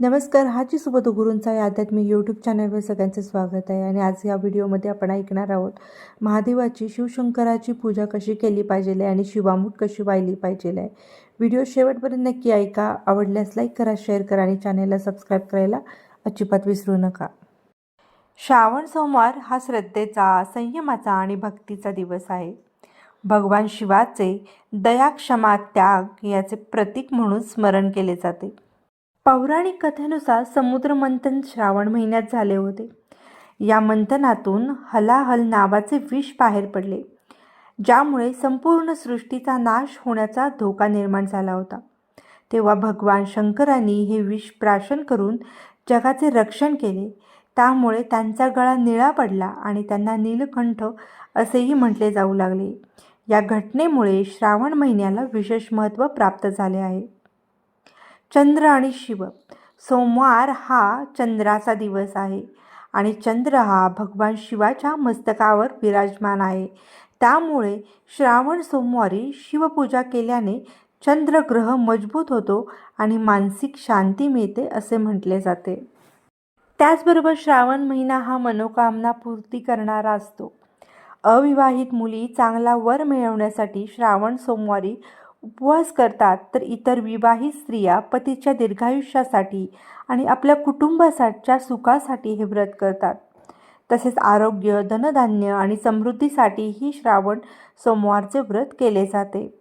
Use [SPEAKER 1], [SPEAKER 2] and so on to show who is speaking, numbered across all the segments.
[SPEAKER 1] नमस्कार हाची सुबोध गुरूंचा या आध्यात्मिक यूट्यूब चॅनलवर सगळ्यांचं स्वागत आहे. आणि आज या व्हिडिओमध्ये आपण ऐकणार आहोत महादेवाची शिवशंकराची पूजा कशी केली पाहिजे आणि शिवामूठ कशी वाहिली पाहिजे आहे व्हिडिओ शेवटपर्यंत नक्की ऐका आवडल्यास लाईक करा शेअर करा आणि चॅनलला सबस्क्राईब करायला अजिबात विसरू नका. श्रावण सोमवार हा श्रद्धेचा संयमाचा आणि भक्तीचा दिवस आहे. भगवान शिवाचे दया क्षमा त्याग याचे प्रतीक म्हणून स्मरण केले जाते. पौराणिक कथेनुसार समुद्रमंथन श्रावण महिन्यात झाले होते. या मंथनातून हलाहल नावाचे विष बाहेर पडले ज्यामुळे संपूर्ण सृष्टीचा नाश होण्याचा धोका निर्माण झाला होता. तेव्हा भगवान शंकरांनी हे विष प्राशन करून जगाचे रक्षण केले. त्यामुळे त्यांचा गळा निळा पडला आणि त्यांना नीलकंठ असेही म्हटले जाऊ लागले. या घटनेमुळे श्रावण महिन्याला विशेष महत्त्व प्राप्त झाले आहे. चंद्र आणि शिव. सोमवार हा चंद्राचा दिवस आहे आणि चंद्र हा भगवान शिवाच्या मस्तकावर विराजमान आहे. त्यामुळे श्रावण सोमवारी शिवपूजा केल्याने चंद्रग्रह मजबूत होतो आणि मानसिक शांती मिळते असे म्हटले जाते. त्याचबरोबर श्रावण महिना हा मनोकामना पूर्ती करणारा असतो. अविवाहित मुली चांगला वर मिळवण्यासाठी श्रावण सोमवारी उपवास करतात तर इतर विवाहित स्त्रिया पतीच्या दीर्घायुष्यासाठी आणि आपल्या कुटुंबासाठीच्या सुखासाठी हे व्रत करतात. तसेच आरोग्य धनधान्य आणि समृद्धीसाठी ही श्रावण सोमवारचे व्रत केले जाते.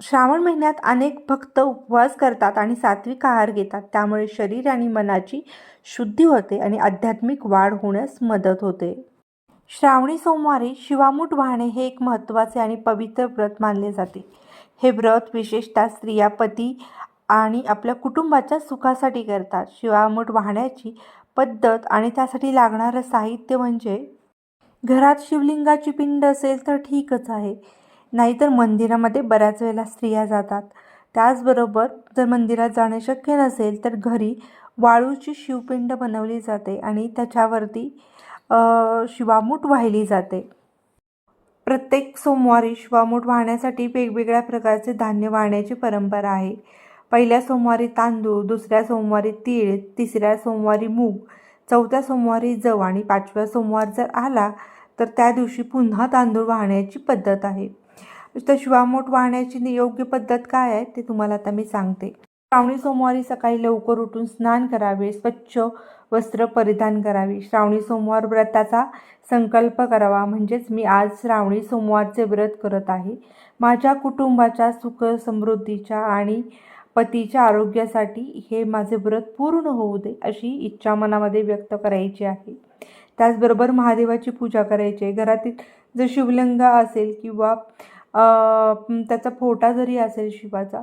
[SPEAKER 1] श्रावण महिन्यात अनेक भक्त उपवास करतात आणि सात्विक आहार घेतात. त्यामुळे शरीर आणि मनाची शुद्धी होते आणि आध्यात्मिक वाढ होण्यास मदत होते. श्रावणी सोमवारी शिवामूठ वाहणे हे एक महत्त्वाचे आणि पवित्र व्रत मानले जाते. हे व्रत विशेषतः स्त्रिया पती आणि आपल्या कुटुंबाच्या सुखासाठी करतात. शिवामूठ वाहण्याची पद्धत आणि त्यासाठी लागणारं साहित्य म्हणजे घरात शिवलिंगाची पिंड असेल तर ठीकच आहे. नाहीतर मंदिरामध्ये बऱ्याच वेळेला स्त्रिया जातात. त्याचबरोबर जर मंदिरात जाणे शक्य नसेल तर घरी वाळूची शिवपिंड बनवली जाते आणि त्याच्यावरती शिवामूठ वाहिली जाते. प्रत्येक सोमवारी शिवामूठ वाहण्यासाठी वेगवेगळ्या प्रकारचे धान्य वाहण्याची परंपरा आहे. पहिल्या सोमवारी तांदूळ दुसऱ्या सोमवारी तीळ तिसऱ्या सोमवारी मूग चौथ्या सोमवारी जव आणि पाचव्या सोमवार जर आला तर त्या दिवशी पुन्हा तांदूळ वाहण्याची पद्धत आहे. तर शिवामूठ वाहण्याची योग्य पद्धत काय आहे ते तुम्हाला आता मी सांगते. श्रावणी सोमवारी सकाळी लवकर उठून स्नान करावे स्वच्छ वस्त्र परिधान करावे. श्रावणी सोमवार व्रताचा संकल्प करावा. म्हणजेच मी आज श्रावणी सोमवारचे व्रत करत आहे. माझ्या कुटुंबाच्या सुख समृद्धीच्या आणि पतीच्या आरोग्यासाठी हे माझे व्रत पूर्ण होऊ दे अशी इच्छा मनामध्ये व्यक्त करायची आहे. त्याचबरोबर महादेवाची पूजा करायची आहे. घरातील जर शिवलिंग असेल किंवा त्याचा फोटा जरी असेल शिवाचा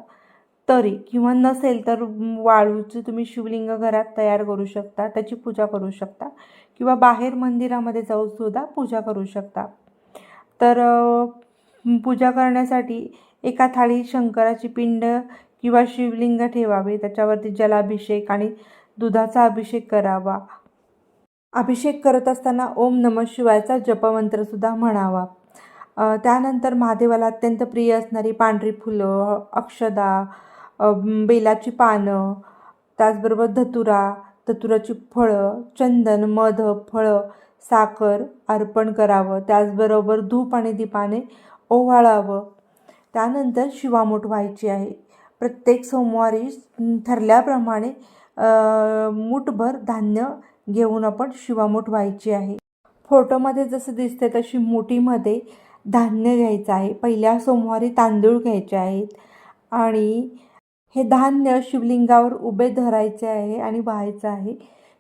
[SPEAKER 1] तरी किंवा नसेल तर वाळूचं तुम्ही शिवलिंग घरात तयार करू शकता त्याची पूजा करू शकता किंवा बाहेर मंदिरामध्ये जाऊन सुद्धा पूजा करू शकता. तर पूजा करण्यासाठी एका थाळी शंकराची पिंड किंवा शिवलिंग ठेवावे त्याच्यावरती जलाभिषेक आणि दुधाचा अभिषेक करावा. अभिषेक करत असताना ओम नम शिवायचा जपमंत्रसुद्धा म्हणावा. त्यानंतर महादेवाला अत्यंत प्रिय असणारी पांढरी फुलं अक्षदा बेलाची पानं त्याचबरोबर धतुरा धतुराची फळं चंदन मध फळं साखर अर्पण करावं. त्याचबरोबर धूप आणि दीपाने ओवाळावं. त्यानंतर शिवामूठ व्हायची आहे. प्रत्येक सोमवारी ठरल्याप्रमाणे मूठभर धान्य घेऊन आपण शिवामूठ व्हायची आहे. फोटोमध्ये जसं दिसते तशी मुठीमध्ये धान्य घ्यायचं आहे. पहिल्या सोमवारी तांदूळ घ्यायचे आहेत. आणि हे धान्य शिवलिंगावर उभे धरायचे आहे आणि वाहायचं आहे.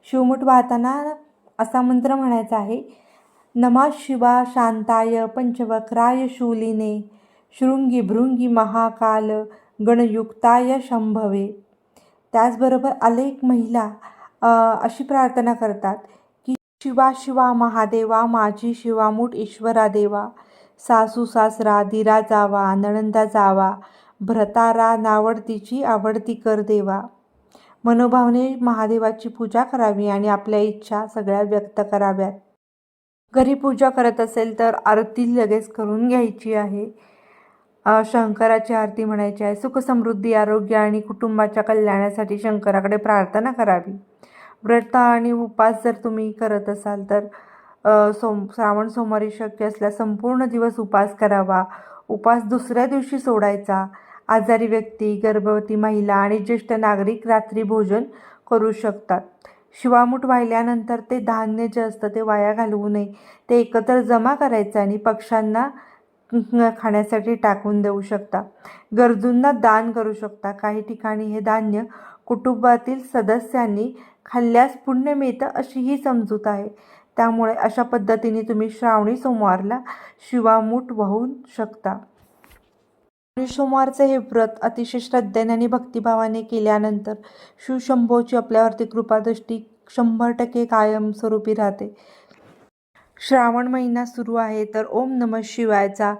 [SPEAKER 1] शिवमुठ वाहताना असा मंत्र म्हणायचा आहे नमा शिवा शांताय पंचवक्राय शूलिने शृंगी भृंगी महाकाल गणयुक्ताय शंभवे. त्याचबरोबर अनेक महिला अशी प्रार्थना करतात की शिवा शिवा महादेवा माझी शिवामूठ ईश्वरा देवा सासू सासरा दिरा जावा नणंदा जावा भ्रतारा नावडतीची आवडती कर देवा. मनोभावने महादेवाची पूजा करावी आणि आपल्या इच्छा सगळ्या व्यक्त कराव्यात. घरी पूजा करत असेल तर आरती लगेच करून घ्यायची आहे. शंकराची आरती म्हणायची आहे. सुख समृद्धी आरोग्य आणि कुटुंबाच्या कल्याणासाठी शंकराकडे प्रार्थना करावी. व्रत आणि उपास जर तुम्ही करत असाल तर सोम श्रावण सोमवारी शक्य असल्यास संपूर्ण दिवस उपास करावा. उपास दुसऱ्या दिवशी सोडायचा. आजारी व्यक्ती गर्भवती महिला आणि ज्येष्ठ नागरिक रात्री भोजन करू शकतात. शिवामूठ वाहिल्यानंतर ते धान्य जे असतं ते वाया घालवू नये. ते एकत्र जमा करायचं आणि पक्ष्यांना खाण्यासाठी टाकून देऊ शकता. गरजूंना दान करू शकता. काही ठिकाणी हे धान्य कुटुंबातील सदस्यांनी खाल्ल्यास पुण्य मिळतं अशी ही समजूत आहे. त्यामुळे अशा पद्धतीने तुम्ही श्रावणी सोमवारला शिवामूठ वाहून शकता. सोमवारचे हे व्रत अतिशय श्रद्धेने आणि भक्तिभावाने केल्यानंतर शिवशंभोची आपल्यावरती कृपादृष्टी शंभर टक्के कायमस्वरूपी राहते. श्रावण महिना सुरू आहे तर ओम नम शिवायचा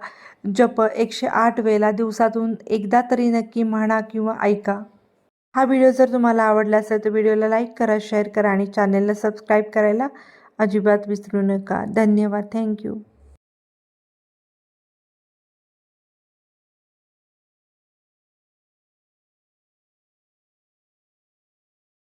[SPEAKER 1] जप एकशे आठ वेळेला दिवसातून एकदा तरी नक्की म्हणा किंवा ऐका. हा व्हिडिओ जर तुम्हाला आवडला असेल तर व्हिडिओला लाईक करा शेअर करा आणि चॅनलला सबस्क्राईब करायला अजिबात विसरू नका. धन्यवाद. थँक्यू.